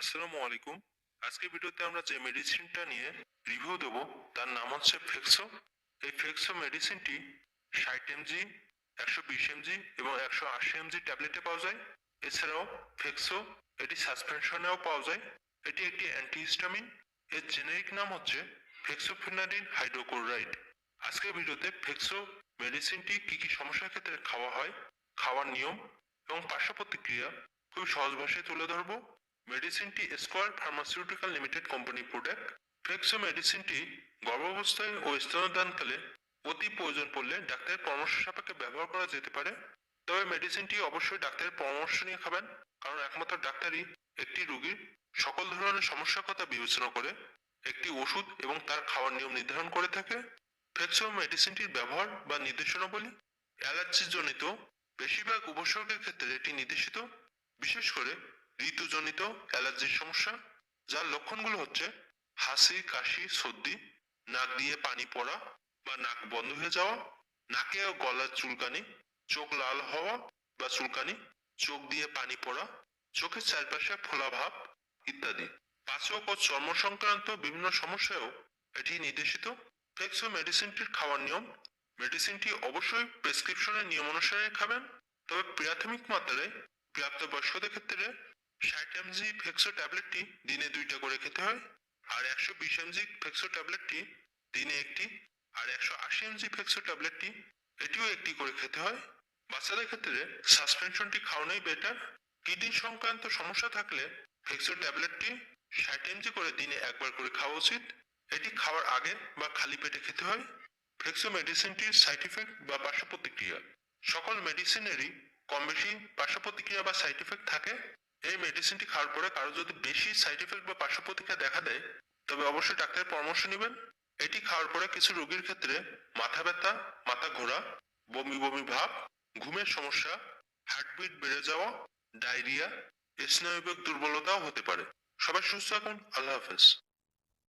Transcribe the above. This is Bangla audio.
আসসালামু আলাইকুম। আজকে ভিডিওতে আমরা যে মেডিসিনটা নিয়ে রিভিউ দেব, তার নাম হচ্ছে ফেক্সো এই ফেক্সো মেডিসিনটি ষাট এমজি একশো বিশ এমজি এবং একশো আশি এমজি ট্যাবলেটে পাওয়া যায়। এছাড়াও ফেক্সো এটি সাসপেনশনেও পাওয়া যায়। এটি একটি অ্যান্টিহিস্টামিন এর জেনেরিক নাম হচ্ছে ফেক্সোফেনারিন হাইড্রোক্লোরাইড আজকের ভিডিওতে ফেক্সো মেডিসিনটি কি কি সমস্যার ক্ষেত্রে খাওয়া হয়, খাওয়ার নিয়ম এবং পার্শ্ব প্রতিক্রিয়া খুব সহজ ভাষায় তুলে ধরবো। মেডিসিনটি Square pharmaceutical limited company product. Flexo মেডিসিনটি গর্ভাবস্থায় ও স্তনদানকালে অতি প্রয়োজন পড়লে ডাক্তারের পরামর্শ সাপেক্ষে ব্যবহার করা যেতে পারে। তবে মেডিসিনটি অবশ্যই ডাক্তারের পরামর্শ নিয়ে খাবেন, কারণ একমাত্র ডাক্তারই একটি রোগীর সকল ধরনের সমস্যার কথা বিবেচনা করে একটি ওষুধ এবং তার খাওয়ার নিয়ম নির্ধারণ করে থাকে। ফ্লেক্সো মেডিসিনটির ব্যবহার বা নির্দেশনাবলী অ্যালার্জি জনিত বেশিরভাগ উপসর্গের ক্ষেত্রে এটি নির্দেশিত। বিশেষ করে ঋতুজনিত অ্যালার্জির সমস্যা, যার লক্ষণগুলো হচ্ছে হাসি, কাশি, সর্দি, নাক দিয়ে পানি পড়া বা নাক বন্ধ হয়ে যাওয়া, নাকে ও গলার চুলকানি, চোখ লাল হওয়া বা চুলকানি, চোখ দিয়ে পানি পড়া, চোখের চারপাশে ফোলা ভাব ইত্যাদি। পাচক ও চর্ম সংক্রান্ত বিভিন্ন সমস্যায়ও এটি নির্দেশিত। ফ্লেক্সো মেডিসিনটির খাওয়ার নিয়ম। মেডিসিনটি অবশ্যই প্রেসক্রিপশনের নিয়ম অনুসারে খাবেন, তবে প্রাথমিক মাত্রায় প্রাপ্তবয়স্কদের ক্ষেত্রে ষাট এমজি ফেক্সো ট্যাবলেটটি দিনে দুইটা করে খেতে হয়, আর একশো বিশ এমজি ফেক্সো ট্যাবলেটটি দিনে একটি, আর একশো আশি এমজি ফেক্সো ট্যাবলেটটি এটিও একটি করে খেতে হয়। বাচ্চাদের ক্ষেত্রে সাসপেনশনটি খাওয়ানোই বেটার কিডনি সংক্রান্ত সমস্যা থাকলে ফেক্সো ট্যাবলেটটি ষাট এমজি করে দিনে একবার করে খাওয়া উচিত। এটি খাওয়ার আগে বা খালি পেটে খেতে হয়। ফ্লেক্সো মেডিসিনটির সাইড ইফেক্ট বা পার্শ্ব প্রতিক্রিয়া। সকল মেডিসিনেরই কম বেশি পার্শ্ব প্রতিক্রিয়া বা সাইড ইফেক্ট থাকে। এই মেডিসিনটি খাওয়ার পরে কারও যদি বেশি সাইড ইফেক্ট বা পার্শ্ব প্রতিক্রিয়া দেখা দেয়, তবে অবশ্যই ডাক্তারের পরামর্শ নেবেন। এটি খাওয়ার পরে কিছু রোগীর ক্ষেত্রে মাথা ব্যথা, মাথা ঘোরা, বমি বমি ভাব, ঘুমের সমস্যা হার্টবিট বেড়ে যাওয়া ডায়রিয়া স্নায়বিক দুর্বলতাও হতে পারে। সবাই সুস্থ থাকুন। আল্লাহ হাফেজ।